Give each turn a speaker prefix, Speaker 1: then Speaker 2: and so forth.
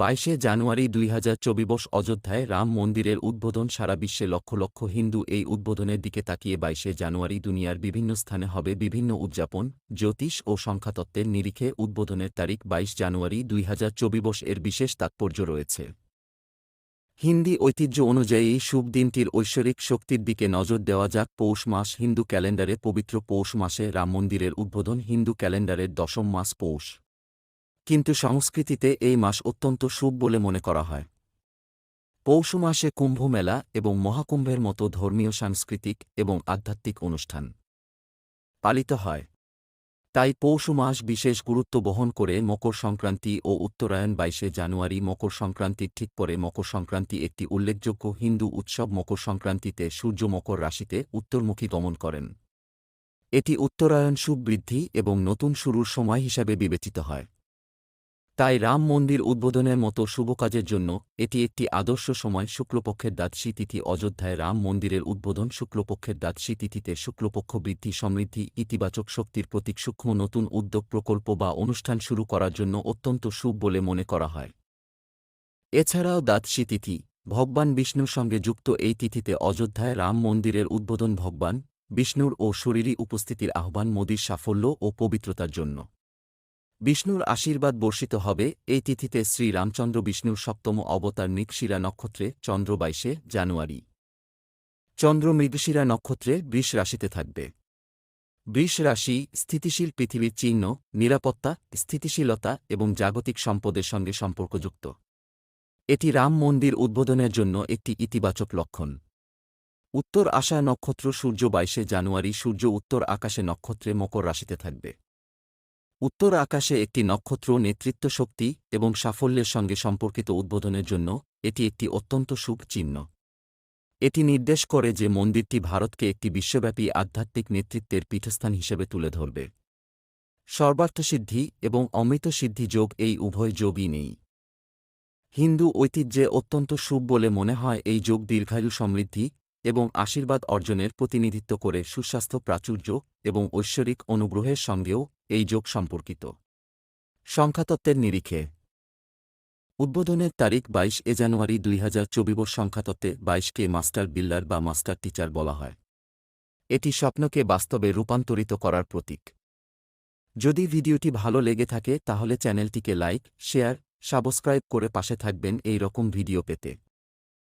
Speaker 1: বাইশে জানুয়ারি দুই হাজার চব্বিশ অযোধ্যায় রাম মন্দিরের উদ্বোধন সারা বিশ্বে লক্ষ লক্ষ হিন্দু এই উদ্বোধনের দিকে তাকিয়ে বাইশে জানুয়ারি দুনিয়ার বিভিন্ন স্থানে হবে বিভিন্ন উদযাপন, জ্যোতিষ ও সংখ্যাতত্ত্বের নিরিখে উদ্বোধনের তারিখ বাইশ জানুয়ারি দুই হাজার চব্বিশ এর বিশেষ তাৎপর্য রয়েছে। হিন্দি ঐতিহ্য অনুযায়ী শুভ দিনটির ঐশ্বরিক শক্তির দিকে নজর দেওয়া যাক। পৌষ মাস হিন্দু ক্যালেন্ডারে পবিত্র পৌষ মাসে রাম মন্দিরের উদ্বোধন হিন্দু ক্যালেন্ডারের দশম মাস পৌষ। কিন্তু সংস্কৃতিতে এই মাস অত্যন্ত শুভ বলে মনে করা হয়। পৌষ মাসে কুম্ভ মেলা এবং মহাকুম্ভের মতো ধর্মীয়, সাংস্কৃতিক এবং আধ্যাত্মিক অনুষ্ঠান পালিত হয়। তাই পৌষ মাস বিশেষ গুরুত্ব বহন করে মকর সংক্রান্তি ও উত্তরায়ণ বাইশে জানুয়ারি মকর সংক্রান্তির ঠিক পরে মকর সংক্রান্তি একটি উল্লেখযোগ্য হিন্দু উৎসব মকর সংক্রান্তিতে সূর্য মকর রাশিতে উত্তরমুখী গমন করেন। এটি উত্তরায়ণ শুভ বৃদ্ধি এবং নতুন শুরুর সময় হিসাবে বিবেচিত হয়। তাই রাম মন্দির উদ্বোধনের মতো শুভ কাজের জন্য এটি একটি আদর্শ সময় শুক্লপক্ষের দ্বাদশী তিথি অযোধ্যায় রাম মন্দিরের উদ্বোধন শুক্লপক্ষের দ্বাদশী তিথিতে শুক্লপক্ষ বৃদ্ধি সমৃদ্ধি ইতিবাচক শক্তির প্রতীক সূক্ষ্ম নতুন উদ্যোগ প্রকল্প বা অনুষ্ঠান শুরু করার জন্য অত্যন্ত শুভ বলে মনে করা হয়। এছাড়াও দ্বাদশী তিথি, ভগবান বিষ্ণুর সঙ্গে যুক্ত এই তিথিতে অযোধ্যায় রাম মন্দিরের উদ্বোধন ভগবান বিষ্ণুর ও শরীরী উপস্থিতির আহ্বান মোদীর সাফল্য ও পবিত্রতার জন্য। বিষ্ণুর আশীর্বাদ বর্ষিত হবে এই তিথিতে শ্রী রামচন্দ্র বিষ্ণুর সপ্তম অবতার মৃগশিরা নক্ষত্রে চন্দ্র বাইশে জানুয়ারি। চন্দ্র মৃগশিরা নক্ষত্রে বৃষ রাশিতে থাকবে। বৃষ রাশি স্থিতিশীল পৃথিবীর চিহ্ন, নিরাপত্তা, স্থিতিশীলতা এবং জাগতিক সম্পদের সঙ্গে সম্পর্কযুক্ত। এটি রাম মন্দির উদ্বোধনের জন্য একটি ইতিবাচক লক্ষণ। উত্তর আশা নক্ষত্র সূর্য বাইশে জানুয়ারি সূর্য উত্তর আকাশে নক্ষত্রে মকর রাশিতে থাকবে। উত্তর আকাশে একটি নক্ষত্র নেতৃত্ব শক্তি এবং সাফল্যের সঙ্গে সম্পর্কিত উদ্বোধনের জন্য এটি একটি অত্যন্ত শুভ চিহ্ন। এটি নির্দেশ করে যে মন্দিরটি ভারতকে একটি বিশ্বব্যাপী আধ্যাত্মিক নেতৃত্বের পীঠস্থান হিসেবে তুলে ধরবে। সর্বার্থসিদ্ধি এবং অমৃত সিদ্ধি যোগ এই উভয় যোগই নেই। হিন্দু ঐতিহ্যে অত্যন্ত শুভ বলে মনে হয় এই যোগ দীর্ঘায়ু সমৃদ্ধি এবং আশীর্বাদ অর্জনের প্রতিনিধিত্ব করে সুস্বাস্থ্য, প্রাচুর্য এবং ঐশ্বরিক অনুগ্রহের সঙ্গেও এই যোগ সম্পর্কিত। সংখ্যাতত্ত্বের নিরিখে। উদ্বোধনের তারিখ বাইশ এ জানুয়ারি দুই হাজার চব্বিশ সংখ্যাতত্ত্বে বাইশকে মাস্টার বিল্ডার বা মাস্টার টিচার বলা হয়। এটি স্বপ্নকে বাস্তবে রূপান্তরিত করার প্রতীক। যদি ভিডিওটি ভালো লেগে থাকে তাহলে চ্যানেলটিকে লাইক, শেয়ার, সাবস্ক্রাইব করে পাশে থাকবেন এই রকম ভিডিও পেতে।